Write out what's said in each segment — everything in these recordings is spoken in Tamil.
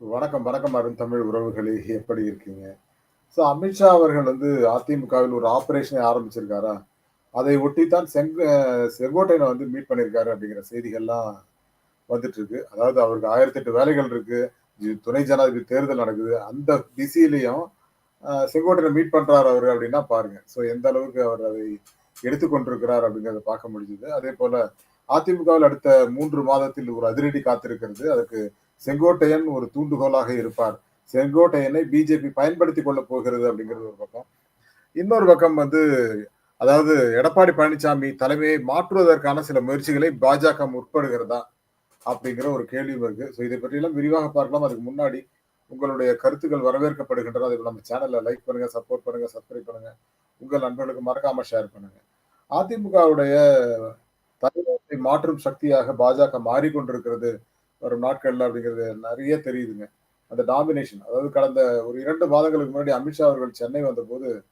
வணக்கம், வணக்கம் அருண் தமிழ் உறவுகளே! எப்படி இருக்கீங்க? ஸோ அமித்ஷா அவர்கள் வந்து அதிமுகவில் ஒரு ஆப்ரேஷனை ஆரம்பிச்சிருக்காரா? அதை ஒட்டித்தான் செங் செங்கோட்டையனை வந்து மீட் பண்ணியிருக்காரு அப்படிங்கிற செய்திகள்லாம் வந்துட்டு இருக்கு. அதாவது அவருக்கு 1008 வேலைகள் இருக்கு. துணை ஜனாதிபதி தேர்தல் நடக்குது. அந்த பிஸிலயும் அ மீட் பண்றாரு அவர் அப்படின்னா பாருங்க. ஸோ எந்த அளவுக்கு அவர் அதை எடுத்துக்கொண்டிருக்கிறார் அப்படிங்கிறத பார்க்க முடிஞ்சது. அதே போல அதிமுகவில் அடுத்த மூன்று மாதத்தில் ஒரு அதிரடி காத்திருக்கிறது. அதற்கு செங்கோட்டையன் ஒரு தூண்டுகோலாக இருப்பார். செங்கோட்டையனை பிஜேபி பயன்படுத்திக் கொள்ளப் போகிறது அப்படிங்கிறது ஒரு பக்கம். இன்னொரு பக்கம் வந்து அதாவது எடப்பாடி பழனிசாமி தலைமையை மாற்றுவதற்கான சில முயற்சிகளை பாஜக முற்படுகிறதா? அப்படிங்கிற ஒரு கேள்வி வருது ஸோ இதை பற்றியெல்லாம் விரிவாக பார்க்கலாம். அதுக்கு முன்னாடி உங்களுடைய கருத்துக்கள் வரவேற்கப்படுகின்றன. அதுக்கு நம்ம சேனலில் லைக் பண்ணுங்க, சப்போர்ட் பண்ணுங்க, சப்ஸ்கிரைப் பண்ணுங்க. உங்கள் நண்பர்களுக்கு மறக்காம ஷேர் பண்ணுங்க. அதிமுகவுடைய தலைவரை மாற்றும் சக்தியாக பாஜக மாறிக்கொண்டிருக்கிறது வரும் நாட்கள்ல அப்படிங்கிறது நிறைய தெரியுதுங்க. அந்த டாமினேஷன் அதாவது கடந்த ஒரு இரண்டு மாதங்களுக்கு முன்னாடி அமித்ஷா அவர்கள் சென்னை வந்தபோது,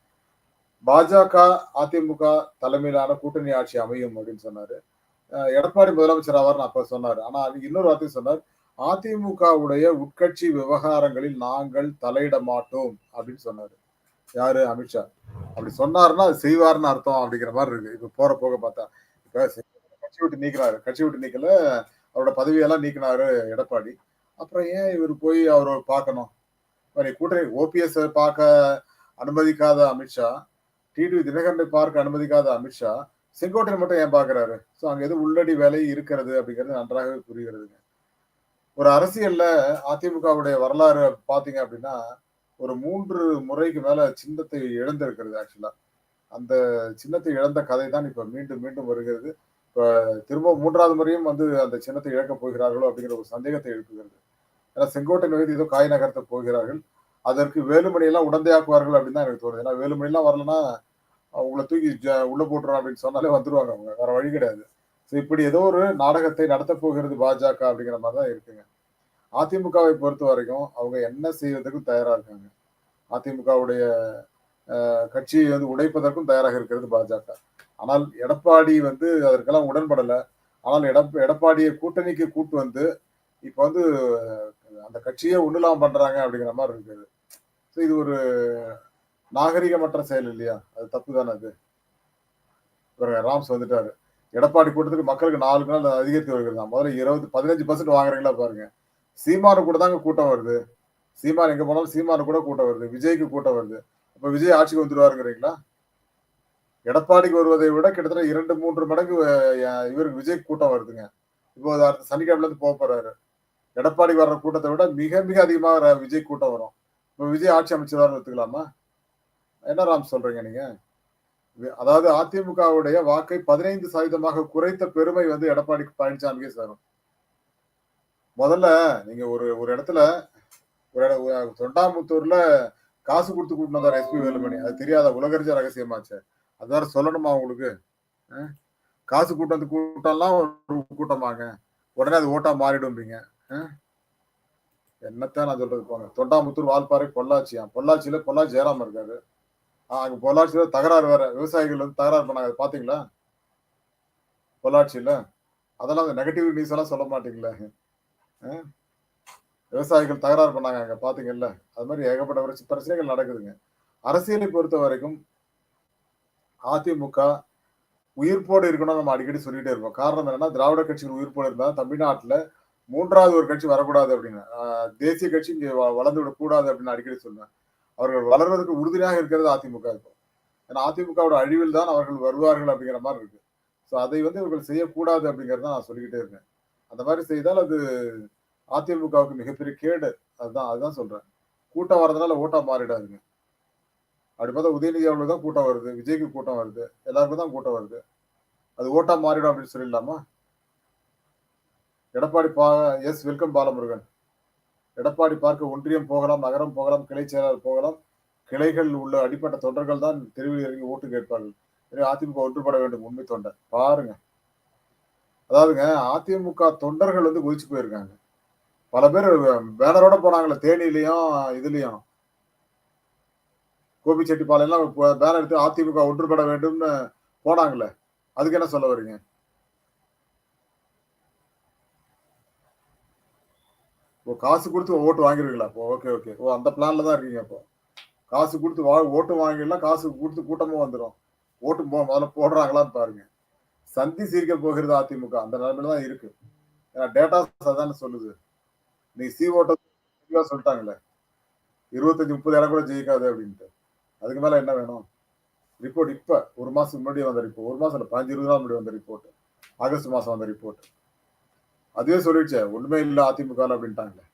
பாஜக, அதிமுக தலைமையிலான கூட்டணி ஆட்சி அமையும் அப்படின்னு சொன்னாரு. எடப்பாடி முதலமைச்சர் ஆவார்ன்னு அப்ப சொன்னாரு. ஆனா இன்னொரு வார்த்தை சொன்னார். அதிமுகவுடைய உட்கட்சி விவகாரங்களில் நாங்கள் தலையிட மாட்டோம் அப்படின்னு சொன்னாரு. யாரு? அமித்ஷா. அப்படி சொன்னாருன்னா, அது செய்வார்னு அர்த்தம் அப்படிங்கிற மாதிரி இருக்கு. இப்ப போற போக பார்த்தா. இப்ப கட்சி விட்டு நீக்குறாரு. கட்சி விட்டு நீக்கல. அவரோட பதவியெல்லாம் நீக்கினாரு எடப்பாடி. அப்புறம் ஏன் இவர் போய் அவரை பார்க்கணும்? இவரை கூட்டணி ஓபிஎஸ் பார்க்க அனுமதிக்காத அமித்ஷா, டிடிவி தினகரனை பார்க்க அனுமதிக்காத அமித்ஷா, செங்கோட்டையை மட்டும் ஏன் பார்க்கிறாரு? ஸோ அங்க எதுவும் உள்ளடி வேலை இருக்கிறது அப்படிங்கிறது நன்றாகவே புரிகிறதுங்க. ஒரு அரசியல்ல அதிமுகவுடைய வரலாறு பார்த்தீங்க அப்படின்னா, ஒரு மூன்று முறைக்கு மேல சின்னத்தை இழந்திருக்கிறது ஆக்சுவலா. அந்த சின்னத்தை இழந்த கதை தான் இப்ப மீண்டும் மீண்டும் வருகிறது. இப்போ திரும்ப மூன்றாவது முறையும் வந்து அந்த சின்னத்தை இழக்கப் போகிறார்களோ அப்படிங்கிற ஒரு சந்தேகத்தை எழுப்புகிறது. ஏன்னா செங்கோட்டை மீது ஏதோ காய் நகர்த்த போகிறார்கள். அதற்கு வேலுமணி எல்லாம் உடந்தையாக்குவார்கள் அப்படின்னு தான் எனக்கு தோணுது. ஏன்னா வேலுமணிலாம் வரலன்னா, உங்கள தூக்கி ஜ உள்ள போட்டுறோம் அப்படின்னு சொன்னாலே வந்துருவாங்க அவங்க. வேற வழி கிடையாது. ஸோ இப்படி ஏதோ ஒரு நாடகத்தை நடத்தப் போகிறது பாஜக அப்படிங்கிற மாதிரி தான் இருக்குங்க. அதிமுகவை பொறுத்த வரைக்கும் அவங்க என்ன செய்வதற்கும் தயாரா இருக்காங்க. அதிமுகவுடைய கட்சியை வந்து உடைப்பதற்கும் தயாராக இருக்கிறது பாஜக. ஆனால் எடப்பாடி வந்து அதற்கெல்லாம் உடன்படல. ஆனால் எடப் எடப்பாடியை கூட்டணிக்கு கூட்டு வந்து, இப்ப வந்து அந்த கட்சியே ஒண்ணுலாம பண்றாங்க அப்படிங்கிற மாதிரி இருக்குது. ஸோ இது ஒரு நாகரிகமற்ற செயல் இல்லையா? அது தப்பு தானே அது. ராம்ஸ் வந்துட்டாரு. எடப்பாடி கூட்டத்துக்கு மக்களுக்கு நாலு நாள் அதிகரித்து வருகிறதாம். முதல்ல 20 15% வாங்குறீங்களா பாருங்க. சீமானு கூட தாங்க கூட்டம் வருது. சீமான் எங்க போனாலும் சீமானு கூட கூட்டம் வருது. விஜய்க்கு கூட்டம் வருது. அப்ப விஜய் ஆட்சிக்கு வந்துருவாருங்கிறீங்களா? எடப்பாடிக்கு வருவதை விட கிட்டத்தட்ட 2, 3 மடங்கு இவருக்கு விஜய் கூட்டம் வருதுங்க. இப்போ அடுத்த போக போகிறாரு எடப்பாடிக்கு வர்ற கூட்டத்தை விட மிக மிக அதிகமாக விஜய் கூட்டம் வரும். இப்போ விஜய் ஆட்சி அமைச்சராக எடுத்துக்கலாமா? என்ன ராம் சொல்றீங்க நீங்க? அதாவது அதிமுகவுடைய வாக்கை 15% குறைத்த பெருமை வந்து எடப்பாடி பழனிசாமிக்கே சேரும். முதல்ல நீங்க ஒரு ஒரு இடத்துல ஒரு இட தொண்டாமுத்தூர்ல காசு கொடுத்து கூட்டின்னு எஸ்பி வேலுமணி. அது தெரியாத உலகறிஞ்ச ரகசியமாச்சு அது வேற சொல்லணுமா உங்களுக்கு? காசு கூட்டம் கூட்டம்லாம் ஒரு கூட்டமாங்க. உடனே அது ஓட்டா மாறிடும்பீங்க. என்னத்தான் நான் சொல்றது போங்க. தொண்டாமுத்தூர், வால்பாறை, பொள்ளாச்சியாம். பொள்ளாச்சியில பொள்ளாச்சி ஜெயராமன் இருக்காரு. ஆ அங்க பொள்ளாச்சியில தகராறு வேற. விவசாயிகள் வந்து தகராறு பண்ணாங்க. பாத்தீங்களா பார்த்தீங்களா? பொள்ளாச்சியில. அதெல்லாம் நெகட்டிவ் நியூஸ் எல்லாம் சொல்ல மாட்டீங்களே. விவசாயிகள் தகராறு பண்ணாங்க அங்க பாத்தீங்கல்ல அது மாதிரி ஏகப்பட்ட பிரச்சனைகள் நடக்குதுங்க. அரசியலை பொறுத்த வரைக்கும் அதிமுக உயிர்ப்போடு இருக்கணும் நம்ம அடிக்கடி சொல்லிட்டே இருப்போம். காரணம் என்னன்னா, திராவிட கட்சிகள் உயிர்ப்போடு இருந்தால் தமிழ்நாட்டில் மூன்றாவது ஒரு கட்சி வரக்கூடாது அப்படின்னு. தேசிய கட்சி இங்கே வளர்ந்து விடக்கூடாது அப்படின்னு அடிக்கடி சொல்லுவேன். அவர்கள் வளர்வதற்கு உறுதுணையாக இருக்கிறது அதிமுக இருக்கும் ஏன்னா அதிமுகவோட அழிவில் தான் அவர்கள் வருவார்கள் அப்படிங்கிற மாதிரி இருக்கு. ஸோ அதை வந்து இவர்கள் செய்யக்கூடாது அப்படிங்கிறத நான் சொல்லிக்கிட்டே இருக்கேன். அந்த மாதிரி செய்தால் அது அதிமுகவுக்கு மிகப்பெரிய கேடு. அதுதான் அதுதான் சொல்றேன். கூட்டம் வரதுனால ஓட்டம் மாறிடாதுங்க. அப்படி பார்த்தா உதயநிதி அவர்களுக்கு தான் கூட்டம் வருது. விஜய்க்கு கூட்டம் வருது. எல்லாருக்கும் தான் கூட்டம் வருது. அது ஓட்டா மாறிடும் அப்படின்னு சொல்லிடலாமா? எடப்பாடி பா எஸ் வெல்கம் பாலமுருகன். எடப்பாடி பார்க்க ஒன்றியம் போகலாம், நகரம் போகலாம், கிளை செயலாளர் போகலாம். கிளைகள் உள்ள அடிப்பட்ட தொண்டர்கள் தான் தெருவில் இறங்கி ஓட்டு கேட்பார்கள். எனவே அதிமுக ஒன்றுபட வேண்டும் உண்மை தொண்டர் பாருங்க. அதாவதுங்க அதிமுக தொண்டர்கள் வந்து குதிச்சு போயிருக்காங்க. பல பேர் பேனரோட போனாங்களே தேனிலையும் இதுலயும். கோபிச்செட்டிப்பாளையம்லாம் ப பேனர் எடுத்து அதிமுக ஒன்றுபட வேண்டும்னு போனாங்களே அதுக்கு என்ன சொல்ல வரீங்க ஓ காசு கொடுத்து ஓட்டு வாங்கிருவீங்களா இப்போ ஓகே ஓகே. ஓ அந்த பிளான்ல தான் இருக்கீங்க இப்போ காசு கொடுத்து வா ஓட்டு வாங்கிடலாம். காசு கொடுத்து கூட்டமும் வந்துடும் ஓட்டு போ முதல்ல போடுறாங்களான்னு பாருங்க. சந்தி சீர்க்க போகிறது அதிமுக. அந்த நிலைமையில தான் இருக்கு. ஏன்னா டேட்டாஸ் அதானே சொல்லுது. நீ சி ஓட்ட சொல்லிட்டாங்களே இருபத்தஞ்சு முப்பது இடம் கூட ஜெயிக்காது அப்படின்ட்டு. அதுக்கு மேல என்ன வேணும்? ரிப்போர்ட் இப்ப ஒரு மாதத்துக்கு முன்னாடி வந்த ரிப்போர்ட் ஒரு மாசம் இல்ல பதினஞ்சு இருபது நாள் முன்னாடி வந்த ரிப்போர்ட் ஆகஸ்ட் மாசம் வந்த ரிப்போர்ட் அதுவே சொல்லிடுச்சே ஒன்றுமே இல்ல அதிமுக அப்படின்ட்டாங்களே.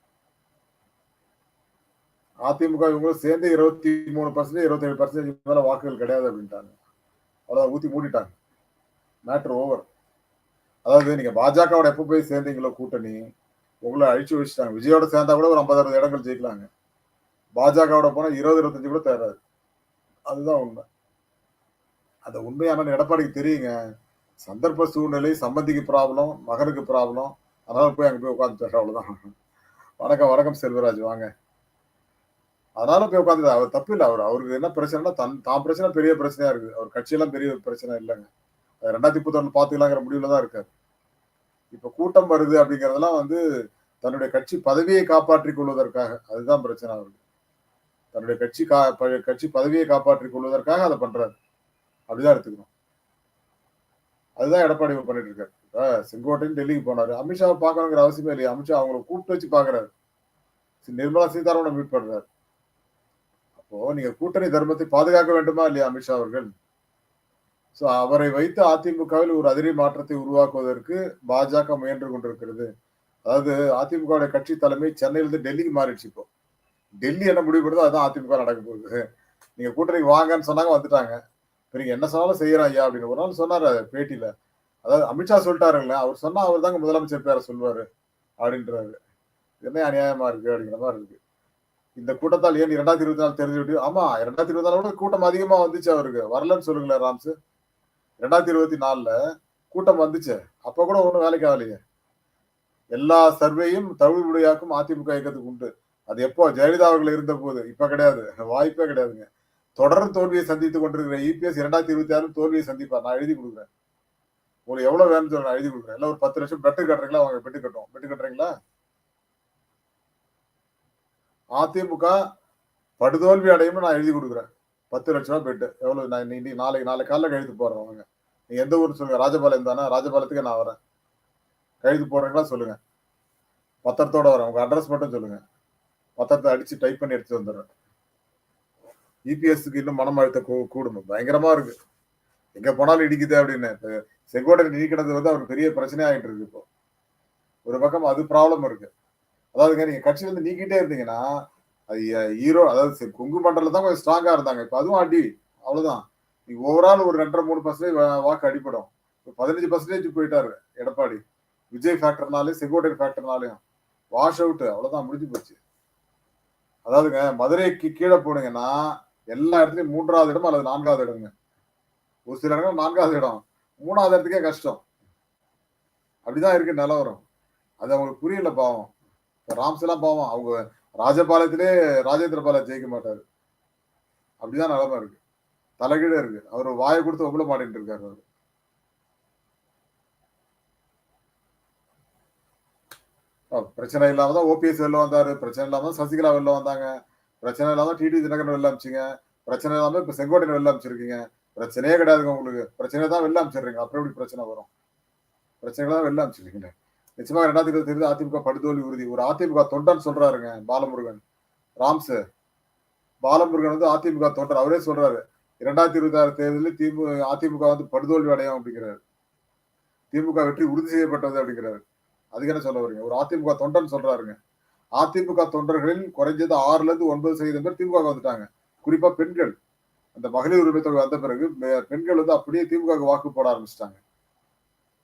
அதிமுக இவங்களும் சேர்ந்து இருபத்தி மூணு பர்சன்டேஜ் இருபத்தி ஏழு பர்சன்டேஜ் மேல வாக்குகள் கிடையாது அப்படின்ட்டாங்க. அவ்வளவுதான் ஊத்தி மூடிட்டாங்க. மேட்ரு ஓவர் அதாவது நீங்க பாஜகவோட எப்போ போய் சேர்ந்தீங்களோ கூட்டணி உங்களை அழிச்சு வச்சுட்டாங்க. விஜயோட சேர்ந்தா கூட ஒரு ஐம்பது அறுபது இடங்கள் ஜெயிக்கலாங்க. பாஜகவோட போனா இருபது இருபத்தஞ்சு கூட தேராது. அதுதான் உண்மை அந்த உண்மையான எடப்பாடிக்கு தெரியுங்க. சந்தர்ப்ப சூழ்நிலை சம்பந்திக்கு ப்ராப்ளம் மகனுக்கு ப்ராப்ளம் அதனால போய் அங்கே போய் உட்காந்துட்டாரு அவ்வளோதான் வணக்கம் வணக்கம் செல்வராஜ் வாங்க. அதனால போய் உட்காந்து அவர் தப்பு இல்லை அவர் அவருக்கு என்ன பிரச்சனைனா தன் தான் பிரச்சனை பெரிய பிரச்சனையா இருக்கு. அவர் கட்சியெல்லாம் பெரிய பிரச்சனை இல்லைங்க. அது ரெண்டாயிரத்தி முப்பத்தொன்னு பார்த்துக்கலாங்கிற முடிவில் தான் இருக்காரு. இப்போ கூட்டம் வருது அப்படிங்கிறதெல்லாம் வந்து தன்னுடைய கட்சி பதவியை காப்பாற்றிக் கொள்வதற்காக அதுதான் பிரச்சனை அவருக்கு. தன்னுடைய கட்சி கா கட்சி பதவியை காப்பாற்றிக் கொள்வதற்காக அதை பண்றாரு. அப்படிதான் எடுத்துக்கணும். அதுதான் எடப்பாடி பண்ணிட்டு இருக்காரு. செங்கோட்டையும் டெல்லிக்கு போனாரு. அமித்ஷாவை பார்க்கணுங்கிற அவசியமே இல்லையா. அமித்ஷா அவங்களை கூப்பிட்டு வச்சு பாக்குறாரு நிர்மலா சீதாராமனை மீட் பண்றாரு. அப்போ நீங்க கூட்டணி தர்மத்தை பாதுகாக்க வேண்டுமா இல்லையா அமித்ஷா அவர்கள்? சோ அவரை வைத்து அதிமுகவில் ஒரு அதிரி மாற்றத்தை உருவாக்குவதற்கு பாஜக முயன்று கொண்டிருக்கிறது. அதாவது அதிமுக கட்சி தலைமை சென்னையிலிருந்து டெல்லிக்கு மாறிடுச்சு இப்போ. டெல்லி என்ன முடிவு பண்ணுதோ அதுதான் அதிமுக நடக்க போகுது. நீங்க கூட்டணிக்கு வாங்கன்னு சொன்னாங்க வந்துட்டாங்க. இப்ப நீங்க என்ன சொன்னாலும் செய்யறோம் ஐயா அப்படின்னு ஒரு நாள் சொன்னாரு பேட்டியில. அதாவது அமித்ஷா சொல்லிட்டாருல்ல அவர் சொன்னா அவர் தாங்க முதலமைச்சர் பேரை சொல்லுவாரு அப்படின்றாரு. என்ன அநியாயமா இருக்கு அப்படிங்கிற மாதிரி இருக்கு. இந்த கூட்டத்தால் ஏன் இரண்டாயிரத்தி இருபத்தி நாலு தெரிஞ்சு விட்டு ஆமா இரண்டாயிரத்தி இருபத்தி நாலு கூட்டம் அதிகமா வந்துச்சு அவருக்கு. வரலன்னு சொல்லுங்களேன் ராம்ஸ் ரெண்டாயிரத்தி இருபத்தி நாலுல கூட்டம் வந்துச்சு. அப்ப கூட ஒன்றும் வேலைக்கு ஆகலையே. எல்லா சர்வேயும் தவிடுபடியாக்கும் அதிமுக இயக்கத்துக்கு உண்டு. அது எப்போ? ஜெயலலிதா அவர்கள் இருந்த போது இப்ப கிடையாது. வாய்ப்பே கிடையாதுங்க. தொடர் தோல்வியை சந்தித்துக் கொண்டிருக்கிற இபிஎஸ் இரண்டாயிரத்தி இருபத்தி ஆறு தோல்வியை சந்திப்பார். நான் எழுதி கொடுக்குறேன். உங்களுக்கு எவ்வளவு வேணும்னு சொல்லி நான் எழுதி கொடுக்குறேன். இல்லை ஒரு பத்து லட்சம் பெட்டு கட்டுறீங்களா? அவங்க பெட்டு கட்டும் பெட்டு கட்டுறீங்களா? அதிமுக படுதோல்வி அடையும் நான் எழுதி கொடுக்குறேன். பத்து லட்ச ரூபா பெட்டு. எவ்வளவு? நான் இன்னைக்கு நாளைக்கு நாளை காலைல கழுத்து போடுறேன் அவங்க நீங்க எந்த ஊர் சொல்லுங்க. ராஜபாளையம் தானே? ராஜபாளையத்துக்கு நான் வரேன். கழுத்து போடுறீங்களா சொல்லுங்க. பத்திரத்தோட வரேன். உங்க அட்ரஸ் மட்டும் சொல்லுங்க. பத்திரத்தை அடிச்சு டைப் பண்ணி எடுத்து வந்துடுறேன். இபிஎஸ்க்கு இன்னும் மனம் அழுத்த கூடும்? பயங்கரமா இருக்கு. எங்க போனாலும் இடிக்குது அப்படின்னு. இப்ப செங்கோட்டை நீக்கினது வந்து அவருக்கு பெரிய பிரச்சனை ஆகிட்டு இருக்கு இப்போ. ஒரு பக்கம் அது ப்ராப்ளம் இருக்கு. அதாவதுங்க நீங்க கட்சி வந்து நீக்கிட்டே இருந்தீங்கன்னா அது ஈரோ அதாவது சரி, கொங்கு மண்டலம் தான் கொஞ்சம் ஸ்ட்ராங்கா இருந்தாங்க. இப்போ அதுவும் அடி. அவ்வளவுதான். நீ ஓவரால் ஒரு ரெண்டரை மூணு பர்சன்டேஜ் வாக்கு அடிப்படும் இப்போ பதினஞ்சு பர்சன்டேஜ் போயிட்டாரு எடப்பாடி. விஜய் ஃபேக்டர்னாலே செங்கோட்டை ஃபேக்டர்னாலையும் வாஷ் அவுட் அவ்வளவுதான் முடிஞ்சு போச்சு. அதாவதுங்க மதுரைக்கு கீழே போனீங்கன்னா எல்லா இடத்துலையும் மூன்றாவது இடம் அல்லது நான்காவது இடம்ங்க ஒரு சில இடங்கள் நான்காவது இடம். மூணாவது இடத்துக்கே கஷ்டம். அப்படிதான் இருக்கு நிலவரம். அது அவங்களுக்கு புரியல பாவம். இப்போ ராம்ஸ்லாம் பாவம். அவங்க ராஜபாளையத்திலே ராஜேந்திர பாலா ஜெயிக்க மாட்டார். அப்படிதான் நிலமை இருக்கு. தலைகீழே இருக்கு. அவர் வாயை கொடுத்து ஒவ்வளவு மாட்டின்னு இருக்காரு அவர். பிரச்சனை இல்லாம தான் ஓபிஎஸ் வெளில வந்தாரு. பிரச்சனை இல்லாம தான் சசிகலா வெளில வந்தாங்க. பிரச்சனை இல்லாம டிடி தினகரன் வெளில அமிச்சிங்க. பிரச்சனை இல்லாம இப்ப செங்கோட்டையன் வெளில அமிச்சிருக்கீங்க. பிரச்சனையே கிடையாதுங்க உங்களுக்கு. பிரச்சனை தான் வெளில அமிச்சிடுறீங்க. அப்புறம் எப்படி பிரச்சனை வரும்? பிரச்சனைகள் தான் வெளில அமிச்சிருக்கீங்க. நிச்சயமா ரெண்டாயிரத்தி இருபத்தி ஐந்து அதிமுக படுதோல்வி உறுதி. ஒரு அதிமுக தொண்டர்னு சொல்றாருங்க பாலமுருகன். ராம்ஸ் பாலமுருகன் வந்து அதிமுக தொண்டர். அவரே சொல்றாரு இரண்டாயிரத்தி இருபத்தி ஆறு தேர்தலில் திமுக அதிமுக வந்து படுதோல்வி அடையும் அப்படிங்கிறாரு. திமுக வெற்றி உறுதி செய்யப்பட்டது அப்படிங்கிறாரு. அதுக்கு என்ன சொல்ல வரீங்க? ஒரு அதிமுக தொண்டன் சொல்றாருங்க. அதிமுக தொண்டர்களில் குறைஞ்சது ஆறுல இருந்து ஒன்பது சதவீதம் பேர் திமுக வந்துட்டாங்க. குறிப்பா பெண்கள். அந்த மகளிர் உரிமை தொகை வந்த பிறகு பெண்கள் வந்து அப்படியே திமுக வாக்கு போட ஆரம்பிச்சிட்டாங்க.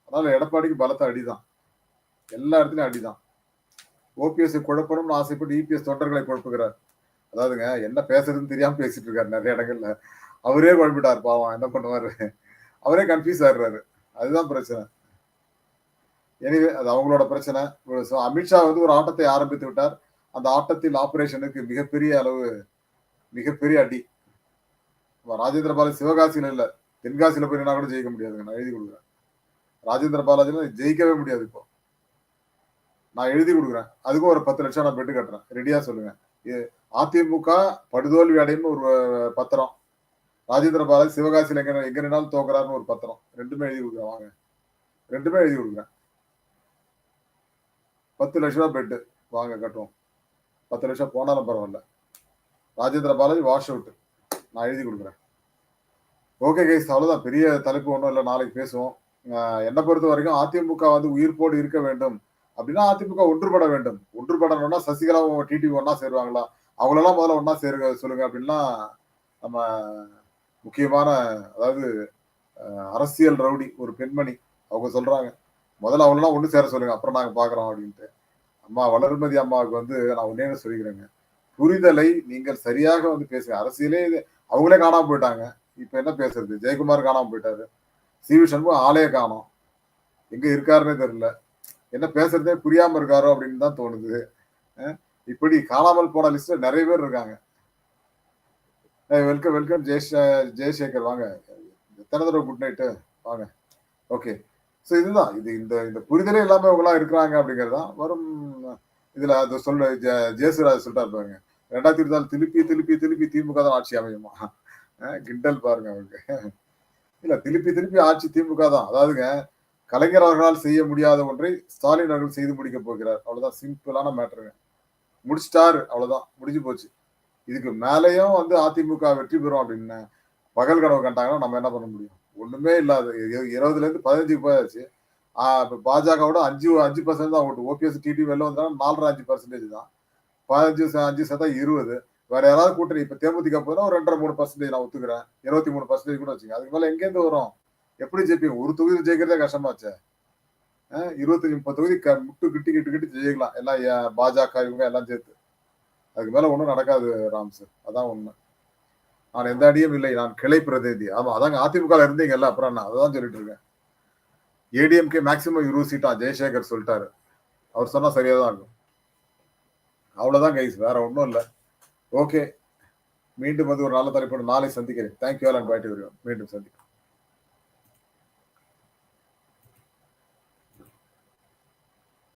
அதனால எடப்பாடிக்கு பலத்த அடிதான். எல்லா இடத்துலயும் அடிதான். ஓபிஎஸ் குழப்பணும்னு ஆசைப்பட்டு இபிஎஸ் தொண்டர்களை குழப்புகிறார். அதாவதுங்க என்ன பேசுறதுன்னு தெரியாம பேசிட்டு இருக்காரு நிறைய இடங்கள்ல. அவரே குழப்பிட்டார் பாவம் என்ன பண்ணுவாரு? அவரே கன்ஃபியூஸ் ஆயிடுறாரு. அதுதான் பிரச்சனை. எனிவே அது அவங்களோட பிரச்சனை. அமித்ஷா வந்து ஒரு ஆட்டத்தை ஆரம்பித்து விட்டார். அந்த ஆட்டத்தில் ஆபரேஷனுக்கு மிகப்பெரிய அளவு மிகப்பெரிய அடி. ராஜேந்திர பாலாஜி சிவகாசியில் இல்லை. தென்காசியில போய் கூட ஜெயிக்க முடியாதுங்க நான் எழுதி கொடுக்குறேன். ராஜேந்திர பாலாஜில ஜெயிக்கவே முடியாது இப்போ. நான் எழுதி கொடுக்குறேன். அதுக்கும் ஒரு பத்து லட்சம் நான் பெட்டு கட்டுறேன். ரெடியா சொல்லுங்க. இது அதிமுக படுதோல்வி அடையும் ஒரு பத்திரம். ராஜேந்திர பாலாஜி சிவகாசியில் எங்க எங்க நின்னாலும் தோக்குறாருன்னு ஒரு பத்திரம். ரெண்டுமே எழுதி கொடுக்குறேன். வாங்க. ரெண்டுமே எழுதி கொடுக்குறேன். பத்து லட்ச ரூபா பெட்டு வாங்க கட்டுவோம். பத்து லட்சம் போனாலும் பரவாயில்ல. ராஜேந்திர பாலாஜி வாஷ் அவுட் நான் எழுதி கொடுக்குறேன். ஓகே கைஸ் அவ்வளோதான் பெரிய தலைப்பு ஒன்றும் இல்லை. நாளைக்கு பேசுவோம். என்னை பொறுத்த வரைக்கும் அதிமுக வந்து உயிர்ப்போடு இருக்க வேண்டும். அப்படின்னா அதிமுக ஒன்றுபட வேண்டும். ஒன்றுபடணும்னா சசிகலாவும் டிடிவி ஒன்னா சேருவாங்களா? அவங்களெல்லாம் முதல்ல ஒன்னா சேருங்க சொல்லுங்க அப்படின்னா நம்ம முக்கியமான அதாவது அரசியல் ரவுடி ஒரு பெண்மணி அவங்க சொல்றாங்க. முதல்ல அவங்களெல்லாம் ஒன்று சேர சொல்லுங்க அப்புறம் நாங்கள் பார்க்குறோம் அப்படின்ட்டு. அம்மா வளர்மதி அம்மாவுக்கு வந்து நான் ஒன்னே சொல்லிக்கிறேங்க. புரிதலை நீங்கள் சரியாக வந்து பேசுங்க. அரசியலே இது அவங்களே காணாம போயிட்டாங்க. இப்ப என்ன பேசுறது? ஜெயக்குமார் காணாம போயிட்டாரு. சி வி சண்முகம் ஆளே காணோம். எங்க இருக்காருன்னே தெரியல. என்ன பேசுறதே புரியாம இருக்காரோ அப்படின்னு தான் தோணுது. இப்படி காணாமல் போன லிஸ்ட்ல நிறைய பேர் இருக்காங்க. Welcome welcome Jayesh Jayasekar. வாங்க. எத்தனை தடவை குட் நைட்டு வாங்க. ஓகே ஸோ இதுதான். இது இந்த இந்த புரிதலே இல்லாமல் இவங்கலாம் இருக்கிறாங்க அப்படிங்கிறது தான் வரும் இதில் அது சொல்ல ஜெ- ஜெயசுராஜ் பாருங்க. ரெண்டாயிரத்தி இருபத்தாறு திருப்பி திருப்பி திருப்பி திமுக தான் ஆட்சி அமையுமா? கிண்டல் பாருங்க அவருக்கு. இல்லை திருப்பி திருப்பி ஆட்சி திமுக தான். அதாவதுங்க கலைஞர் அவர்களால் செய்ய முடியாத ஒன்றை ஸ்டாலின் அவர்கள் செய்து முடிக்க போகிறார். அவ்வளோதான் சிம்பிளான மேட்ருங்க முடிச்சிட்டாரு அவ்வளோதான் முடிஞ்சு போச்சு. இதுக்கு மேலேயும் வந்து அதிமுக வெற்றி பெறும் அப்படின்னு பகல் கனவு கண்டாங்கன்னா நம்ம என்ன பண்ண முடியும்? ஒண்ணுமே இல்லாத இருபதுல இருந்து பதினஞ்சுக்கு போயாச்சு. ஆஹ் பாஜகவோட அஞ்சு அஞ்சு பர்சன்ட் தான் ஓட்டு. ஓபிஎஸ் டிடி வெளில வந்தாலும் நாலரை அஞ்சு பர்சன்டேஜ் தான். பதினஞ்சு அஞ்சு சதம் இருபது. வேற யாராவது கூட்டணி இப்ப தேமுதிக போதுனா ஒரு ரெண்டரை மூணு பர்சன்டேஜ் நான் ஒத்துக்கிறேன். இருபத்தி மூணு பர்சன்டேஜ் கூட வச்சுங்க. அதுக்கு மேல எங்கேருந்து வரும்? எப்படி ஜெயிப்பீங்க? ஒரு தொகுதி ஜெயிக்கிறதே கஷ்டமாச்சே. இருபத்தஞ்சு முப்பது தொகுதி க- முட்டு கிட்டி கிட்டு கிட்டு ஜெயிக்கலாம். எல்லாம் பாஜக இவங்க எல்லாம் சேர்த்து. அதுக்கு மேல ஒன்றும் நடக்காது ராம் சார். அதான் உண்மை. நான் எந்த அடியும் இல்லை நான் கிளை பிரதிநிதி. ஆமா அதாங்க அதிமுக இருந்தீங்கல்ல அப்புறம் நான் அதான் சொல்லிட்டு இருக்கேன். ஏடிஎம்கே மேக்சிமம் இருபது சீட்டா ஜெயசேகர் சொல்லிட்டாரு. அவர் சொன்னா சரியா தான் இருக்கும். அவ்வளவுதான் கைஸ் வேற ஒன்றும் இல்லை. ஓகே மீண்டும் வந்து ஒரு நல்ல தலைப்பு நாளை சந்திக்கிறேன். தேங்க்யூ ஆல் அண்ட் பாய்ட்டு டு மீண்டும் சந்திக்கிறேன்